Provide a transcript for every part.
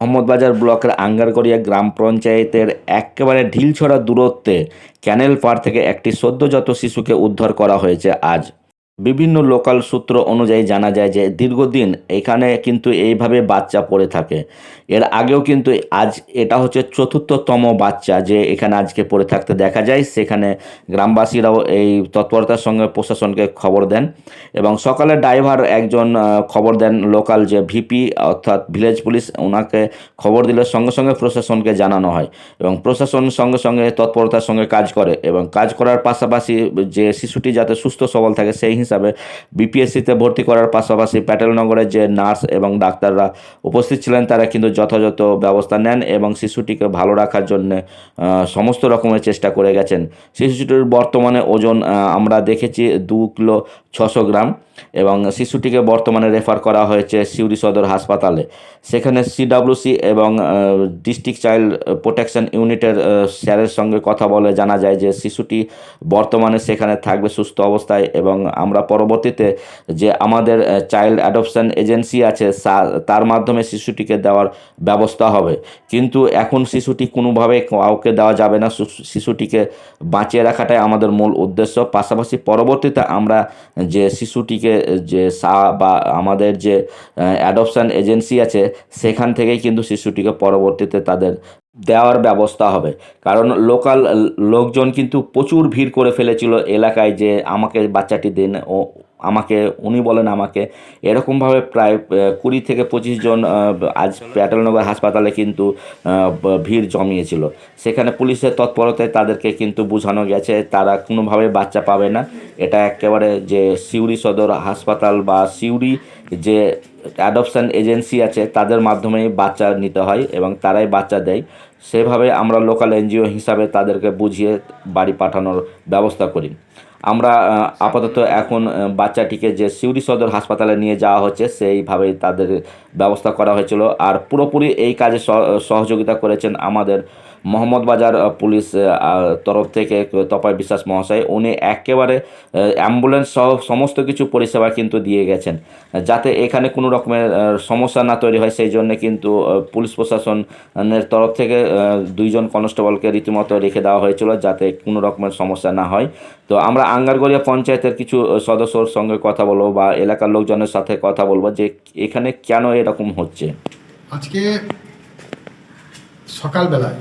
মোহাম্মদবাজার ব্লকের আঙ্গারগড়িয়া গ্রাম পঞ্চায়েতের একেবারে ঢিলছড়া দূরত্বে ক্যানেল পার থেকে একটি সদ্যজাত শিশুকে উদ্ধার করা হয়েছে আজ। বিভিন্ন লোকাল সূত্র অনুযায়ী জানা যায় যে দীর্ঘদিন এখানে কিন্তু এইভাবে বাচ্চা পড়ে থাকে। এর আগেও কিন্তু আজ এটা হচ্ছে চতুর্থতম বাচ্চা যে এখানে আজকে পড়ে থাকতে দেখা যায়। সেখানে গ্রামবাসীরাও এই তৎপরতার সঙ্গে প্রশাসনকে খবর দেন এবং সকালে ড্রাইভার একজন খবর দেন লোকাল যে ভিপি অর্থাৎ ভিলেজ পুলিশ ওনাকে খবর দিলে সঙ্গে সঙ্গে প্রশাসনকে জানানো হয় এবং প্রশাসন সঙ্গে সঙ্গে তৎপরতার সঙ্গে কাজ করে এবং কাজ করার পাশাপাশি যে শিশুটি যাতে সুস্থ সবল থাকে সেই হিসাবে বিপিএসসিতে ভর্তি করার পাশাপাশি প্যাটেলনগরের যে নার্স এবং ডাক্তাররা উপস্থিত ছিলেন, তারা কিন্তু যথাযথ ব্যবস্থা নেন এবং শিশুটিকে ভালো রাখার জন্য সমস্ত রকমের চেষ্টা করে গেছেন। শিশুটির বর্তমানে ওজন আমরা দেখেছি দু কিলো ছশো গ্রাম এবং শিশুটিকে বর্তমানে রেফার করা হয়েছে সিউড়ি সদর হাসপাতালে। সেখানে সিডাব্লিউসি এবং ডিস্ট্রিক্ট চাইল্ড প্রোটেকশন ইউনিটের স্যারের সঙ্গে কথা বলে জানা যায় যে শিশুটি বর্তমানে সেখানে থাকবে সুস্থ অবস্থায় এবং আমরা পরবর্তীতে যে আমাদের চাইল্ড অ্যাডপশন এজেন্সি আছে তার মাধ্যমে শিশুটিকে দেওয়ার ব্যবস্থা হবে। কিন্তু এখন শিশুটি কোনোভাবে কাউকে দেওয়া যাবে না। শিশুটিকে বাঁচিয়ে রাখাটাই আমাদের মূল উদ্দেশ্য। পাশাপাশি পরবর্তীতে আমরা যে শিশুটিকে, যে সা, বা আমাদের যে অ্যাডপশন এজেন্সি আছে, সেখান থেকেই কিন্তু শিশুটিকে পরবর্তীতে তাদের দেওয়ার ব্যবস্থা হবে। কারণ লোকাল লোকজন কিন্তু প্রচুর ভিড় করে ফেলেছিল এলাকায় যে, আমাকে বাচ্চাটি দিন, ও আমাকে, উনি বলেন আমাকে। এরকমভাবে প্রায় কুড়ি থেকে পঁচিশ জন আজ প্যাটেলনগর হাসপাতালে কিন্তু ভিড় জমিয়েছিল। সেখানে পুলিশের তৎপরতায় তাদেরকে কিন্তু বোঝানো গেছে, তারা কোনোভাবে বাচ্চা পাবে না। এটা একেবারে যে সিউড়ি সদর হাসপাতাল বা সিউড়ি যে অ্যাডপশন এজেন্সি আছে, তাদের মাধ্যমেই বাচ্চা নিতে হয় এবং তারাই বাচ্চা দেয়। সেভাবে আমরা লোকাল এনজিও হিসাবে তাদেরকে বুঝিয়ে বাড়ি পাঠানোর ব্যবস্থা করি। আমরা আপাতত এখন বাচ্চাটিকে যে সিউড়ি সদর হাসপাতালে নিয়ে যাওয়া হচ্ছে, সেইভাবেই তাদের ব্যবস্থা করা হয়েছিল। আর পুরোপুরি এই কাজে সহ- সহযোগিতা করেছেন আমাদের মোহাম্মদ বাজার পুলিশ তরফ থেকে তপাই বিশ্বাস মহাশয়। উনি একেবারে অ্যাম্বুলেন্স সহ সমস্ত কিছু পরিষেবা কিন্তু দিয়ে গেছেন। যাতে এখানে কোনো রকমের সমস্যা না তৈরি হয়, সেই জন্য কিন্তু পুলিশ প্রশাসনের তরফ থেকে দুইজন কনস্টেবলকে রীতিমতো রেখে দেওয়া হয়েছিল যাতে কোনো রকমের সমস্যা না হয়। তো আমরা আঙ্গারগড়িয়া পঞ্চায়েতের কিছু সদস্যর সঙ্গে কথা বলব বা এলাকার লোকজনের সাথে কথা বলব যে এখানে কেন এরকম হচ্ছে। আজকে সকালবেলায়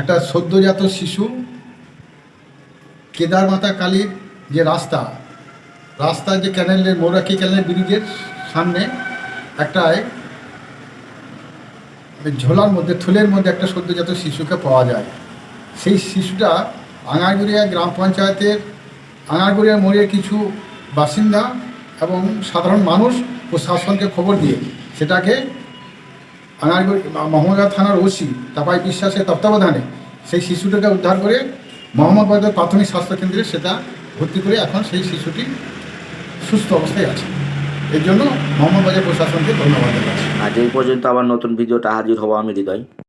একটা সদ্যজাত শিশু কেদারমাতা কালীর যে রাস্তা, রাস্তার যে ক্যানেলের মৌরাকি ক্যানেল ব্রিজের সামনে একটায় ঝোলার মধ্যে, থলের মধ্যে একটা সদ্যজাত শিশুকে পাওয়া যায়। সেই শিশুটা আঙারগুড়িয়া গ্রাম পঞ্চায়েতের আঙারগুড়িয়া মোড়ের কিছু বাসিন্দা এবং সাধারণ মানুষ প্রশাসনকে খবর দিয়ে সেটাকে আঙারগুড়ি মোহাম্মদবাজার থানার ওসি তাপাই বিশ্বাসের তত্ত্বাবধানে সেই শিশুটাকে উদ্ধার করে মোহাম্মদবাজার প্রাথমিক স্বাস্থ্যকেন্দ্রে সেটা ভর্তি করে এখন সেই শিশুটি সুস্থ অবস্থায় আছে। এর জন্য মোহাম্মদবাজার প্রশাসনকে ধন্যবাদ জানাচ্ছি। আজ এই পর্যন্ত আবার নতুন ভিডিওটা হাজির হব আমি হৃদয়।